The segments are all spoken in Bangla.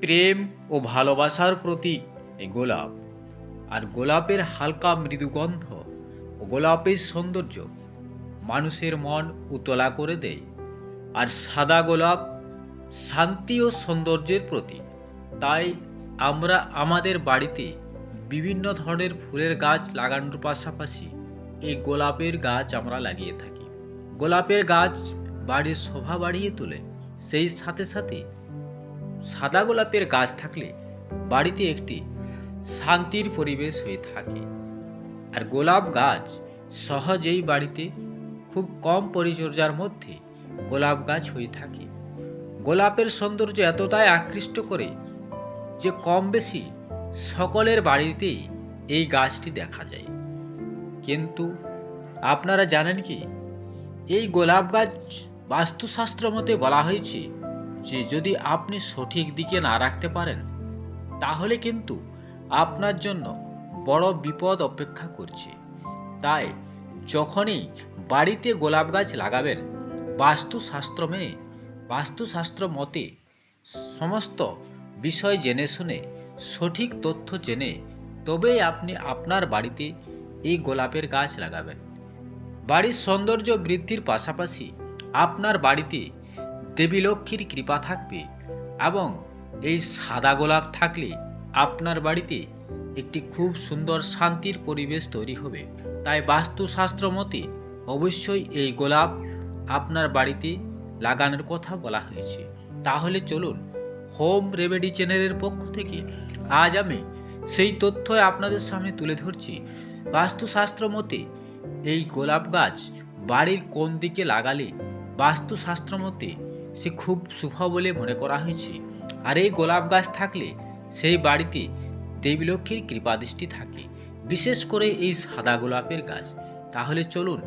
প্রেম ও ভালোবাসার প্রতীক এই গোলাপ। আর গোলাপের হালকা মৃদু গন্ধ ও গোলাপের সৌন্দর্য মানুষের মন উতলা করে দেয়। আর সাদা গোলাপ শান্তি ও সৌন্দর্যের প্রতীক। তাই আমরা আমাদের বাড়িতে বিভিন্ন ধরনের ফুলের গাছ লাগানোর পাশাপাশি এই গোলাপের গাছ আমরা লাগিয়ে থাকি। গোলাপের গাছ বাড়ির শোভা বাড়িয়ে তোলে। সেই সাথে সাথে সাদা গোলাপের গাছ থাকলে বাড়িতে একটি শান্তির পরিবেশ হয়ে থাকে। আর গোলাপ গাছ সহজেই বাড়িতে খুব কম পরিচর্যার মধ্যে গোলাপ গাছ হয়ে থাকে। গোলাপের সৌন্দর্য এতটাই আকৃষ্ট করে যে কম বেশি সকলের বাড়িতেই এই গাছটি দেখা যায়। কিন্তু আপনারা জানেন কি? এই গোলাপ গাছ বাস্তুশাস্ত্র মতে বলা হয়েছে যে যদি আপনি সঠিক দিকে না রাখতে পারেন, তাহলে কিন্তু আপনার জন্য বড় বিপদ অপেক্ষা করছে। তাই যখনই বাড়িতে গোলাপ গাছ লাগাবেন, বাস্তুশাস্ত্র মেনে, বাস্তুশাস্ত্র মতে সমস্ত বিষয় জেনে শুনে, সঠিক তথ্য জেনে, তবেই আপনি আপনার বাড়িতে এই গোলাপের গাছ লাগাবেন। বাড়ির সৌন্দর্য বৃদ্ধির পাশাপাশি আপনার বাড়িতে দেবী লক্ষ্মীর কৃপা থাকবে এবং এই সাদা গোলাপ থাকলে আপনার বাড়িতে একটি খুব সুন্দর শান্তির পরিবেশ তৈরি হবে। তাই বাস্তুশাস্ত্র মতে অবশ্যই এই গোলাপ আপনার বাড়িতে লাগানোর কথা বলা হয়েছে। তাহলে চলুন হোম রেমেডি চ্যানেলের পক্ষ থেকে আজ আমি সেই তথ্য আপনাদের সামনে তুলে ধরছি। বাস্তুশাস্ত্র মতে এই গোলাপ গাছ বাড়ির কোন দিকে লাগালে বাস্তুশাস্ত্র মতে সে খুব শুভ বলে মনে করা হয়েছে। আর এই গোলাপ গাছ থাকলে সেই বাড়িতে দেবীলক্ষ্মীর কৃপাদৃষ্টি থাকে। বিশেষ করে এই সাদা গোলাপের গাছ। তাহলে চলুন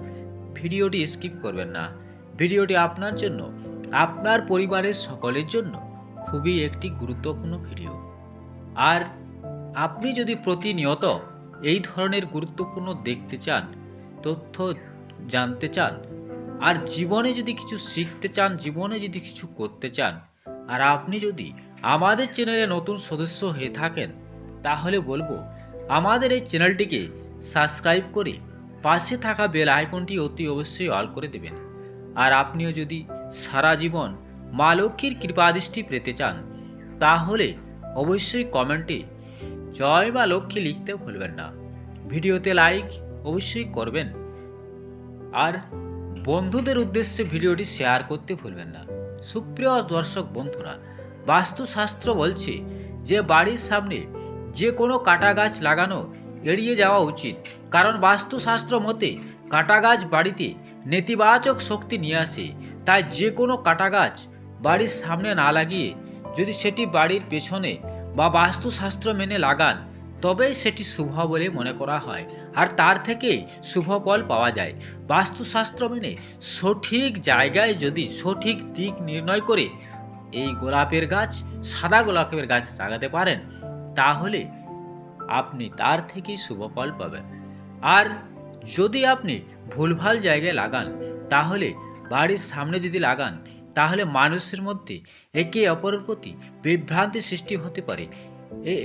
ভিডিওটি স্কিপ করবেন না। ভিডিওটি আপনার জন্য, আপনার পরিবারের সকলের জন্য খুবই একটি গুরুত্বপূর্ণ ভিডিও। আর আপনি যদি প্রতিনিয়ত এই ধরনের গুরুত্বপূর্ণ দেখতে চান, তথ্য জানতে চান আর জীবনে যদি কিছু শিখতে চান, জীবনে যদি কিছু করতে চান, আর আপনি যদি আমাদের চ্যানেলে নতুন সদস্য হয়ে থাকেন, তাহলে বলব আমাদের এই চ্যানেলটিকে সাবস্ক্রাইব করে পাশে থাকা বেল আইকনটি অতি অবশ্যই অল করে দেবেন। আর আপনিও যদি সারা জীবন মা লক্ষ্মীর কৃপাদৃষ্টি পেতে চান, তাহলে অবশ্যই কমেন্টে জয় মা লক্ষ্মী লিখতে ভুলবেন না। ভিডিওতে লাইক অবশ্যই করবেন। আর বন্ধুদের উদ্দেশ্যে ভিডিওটি শেয়ার করতে ভুলবেন না। সুপ্রিয় দর্শক বন্ধুরা, বাস্তুশাস্ত্র বলছে যে বাড়ির সামনে যে কোনো কাটা গাছ লাগানো এড়িয়ে যাওয়া উচিত। কারণ বাস্তুশাস্ত্র মতে কাটা গাছ বাড়িতে নেতিবাচক শক্তি নিয়ে আসে। তাই যে কোনো কাটা গাছ বাড়ির সামনে না লাগিয়ে যদি সেটি বাড়ির পেছনে বা বাস্তুশাস্ত্র মেনে লাগান তবেই সেটি শুভ বলে মনে করা হয়, আর তার থেকেই শুভ ফল পাওয়া যায়। বাস্তুশাস্ত্র মেনে সঠিক জায়গায় যদি সঠিক দিক নির্ণয় করে এই গোলাপের গাছ, সাদা গোলাপের গাছ লাগাতে পারেন, তাহলে আপনি তার থেকেই শুভ ফল পাবেন। আর যদি আপনি ভুলভাল জায়গায় লাগান, তাহলে বাড়ির সামনে যদি লাগান তাহলে মানুষের মধ্যে একে অপরের প্রতি বিভ্রান্তি সৃষ্টি হতে পারে।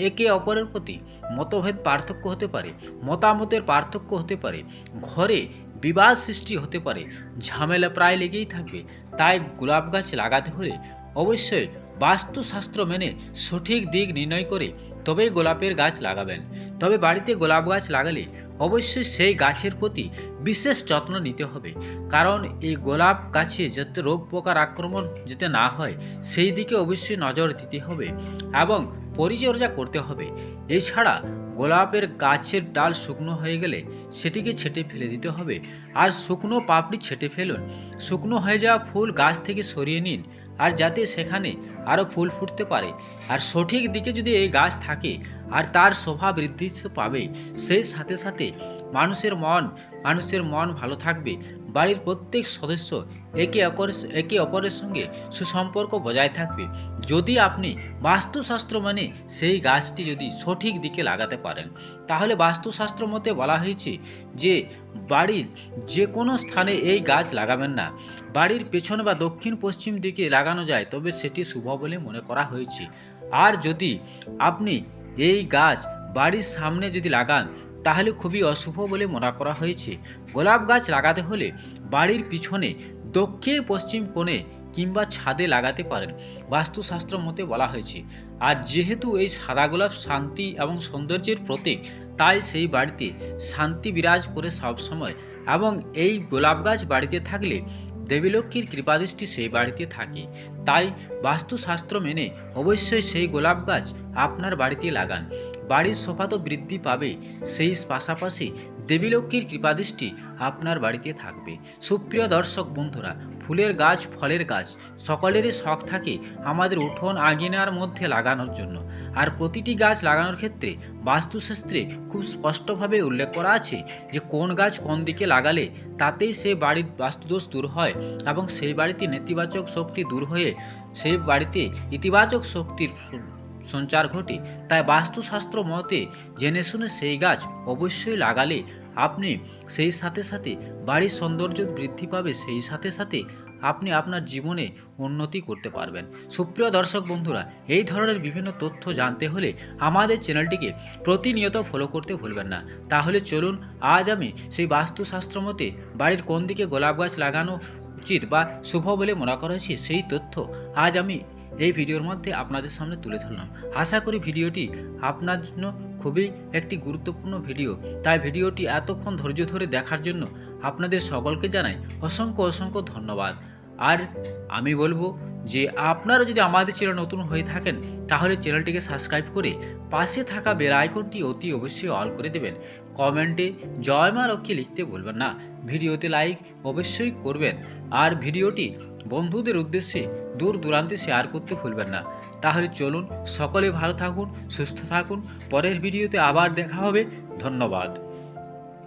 একে অপরের প্রতি মতভেদ পার্থক্য হতে পারে, মতামতের পার্থক্য হতে পারে, ঘরে বিবাদ সৃষ্টি হতে পারে, ঝামেলা প্রায় লেগেই থাকবে, তাই গোলাপ গাছ লাগাতে হলে অবশ্যই বাস্তুশাস্ত্র মেনে সঠিক দিক নির্ণয় করে তবেই গোলাপের গাছ লাগাবেন। তবে বাড়িতে গোলাপ গাছ লাগালে অবশ্যই সেই গাছের প্রতি বিশেষ যত্ন নিতে হবে। কারণ এই গোলাপ গাছে যাতে রোগ পোকার আক্রমণ যাতে না হয়, সেই দিকে অবশ্যই নজর দিতে হবে এবং পরিচর্যা করতে হবে। এছাড়া গোলাপের গাছের ডাল শুকনো হয়ে গেলে সেটিকে ছেটে ফেলে দিতে হবে আর শুকনো পাপড়ি ছেটে ফেলুন। শুকনো হয়ে যাওয়া ফুল গাছ থেকে সরিয়ে নিন আর যাতে সেখানে আরও ফুল ফুটতে পারে। আর সঠিক দিকে যদি এই গাছ থাকে আর তার শোভা বৃদ্ধি পাবে, সেই সাথে সাথে মানুষের মন মানুষের মন ভালো থাকবে। বাড়ির প্রত্যেক সদস্য একে অপরের একে অপরের সঙ্গে সুসম্পর্ক বজায় থাকবে। যদি আপনি বাস্তুশাস্ত্র মানে সেই গাছটি যদি সঠিক দিকে লাগাতে পারেন, তাহলে বাস্তুশাস্ত্র মতে বলা হয়েছে যে, বাড়ির যে কোনো স্থানে এই গাছ লাগাবেন না। বাড়ির পেছন বা দক্ষিণ পশ্চিম দিকে লাগানো যায়, তবে সেটি শুভ বলে মনে করা হয়েছে। আর যদি আপনি এই গাছ বাড়ির সামনে যদি লাগান তাহলে খুবই অশুভ বলে মনে করা হয়েছে। গোলাপ গাছ লাগাতে হলে বাড়ির পিছনে দক্ষিণ পশ্চিম কোণে কিংবা ছাদে লাগাতে পারেন, বাস্তুশাস্ত্র মতে বলা হয়েছে। আর যেহেতু এই সাদা গোলাপ শান্তি এবং সৌন্দর্যের প্রতীক, তাই সেই বাড়িতে শান্তি বিরাজ করে সবসময় এবং এই গোলাপ গাছ বাড়িতে থাকলে দেবীলক্ষ্মীর কৃপাদৃষ্টি সেই বাড়িতে থাকে। তাই বাস্তুশাস্ত্র মেনে অবশ্যই সেই গোলাপ গাছ আপনার বাড়িতে লাগান। বাড়ির শোভা তো বৃদ্ধি পাবে, সেই পাশাপাশি দেবীলক্ষ্মীর কৃপাদৃষ্টি আপনার বাড়িতে থাকবে। সুপ্রিয় দর্শক বন্ধুরা, ফুলের গাছ ফলের গাছ, সকলেরই শখ থাকে আমাদের উঠোন আগিনার মধ্যে লাগানোর জন্য। আর প্রতিটি গাছ লাগানোর ক্ষেত্রে বাস্তুশাস্ত্রে খুব স্পষ্টভাবে উল্লেখ করা আছে যে কোন গাছ কোন দিকে লাগালে তাতেই সে বাড়ির বাস্তুদোষ দূর হয় এবং সেই বাড়িতে নেতিবাচক শক্তি দূর হয়ে সেই বাড়িতে ইতিবাচক শক্তির সঞ্চার ঘটে, তাই বাস্তুশাস্ত্র মতে জেনে শুনে সেই গাছ অবশ্যই লাগালে আপনি সেই সাথে সাথে বাড়ির সৌন্দর্য বৃদ্ধি পাবে, সেই সাথে সাথে আপনি আপনার জীবনে উন্নতি করতে পারবেন। সুপ্রিয় দর্শক বন্ধুরা, এই ধরনের বিভিন্ন তথ্য জানতে হলে আমাদের চ্যানেলটিকে প্রতিনিয়ত ফলো করতে ভুলবেন না। তাহলে চলুন, আজ আমি সেই বাস্তুশাস্ত্র মতে বাড়ির কোন দিকে গোলাপ গাছ লাগানো উচিত বা শুভ বলে মনে করা সেই তথ্য আজ আমি এই ভিডিওর মধ্যে আপনাদের সামনে তুলে ধরলাম। আশা করি ভিডিওটি আপনার জন্য খুবই একটি গুরুত্বপূর্ণ ভিডিও। তাই ভিডিওটি এতক্ষণ ধৈর্য ধরে দেখার জন্য আপনাদের সকলকে জানাই অসংখ্য অসংখ্য ধন্যবাদ। আর আমি বলব যে আপনারা যদি আমাদের চ্যানেল নতুন হয়ে থাকেন, তাহলে চ্যানেলটিকে সাবস্ক্রাইব করে পাশে থাকা বেল আইকনটি অতি অবশ্যই অল করে দেবেন। কমেন্টে জয় মা লক্ষ্মী লিখতে বলবেন না। ভিডিওতে লাইক অবশ্যই করবেন। আর ভিডিওটি বন্ধুদের উদ্দেশ্যে দূর দূরান্তে শেয়ার করতে ভুলবেন না। তাহলে চলুন, সকলে ভালো থাকুন, সুস্থ থাকুন। পরের ভিডিওতে আবার দেখা হবে। ধন্যবাদ।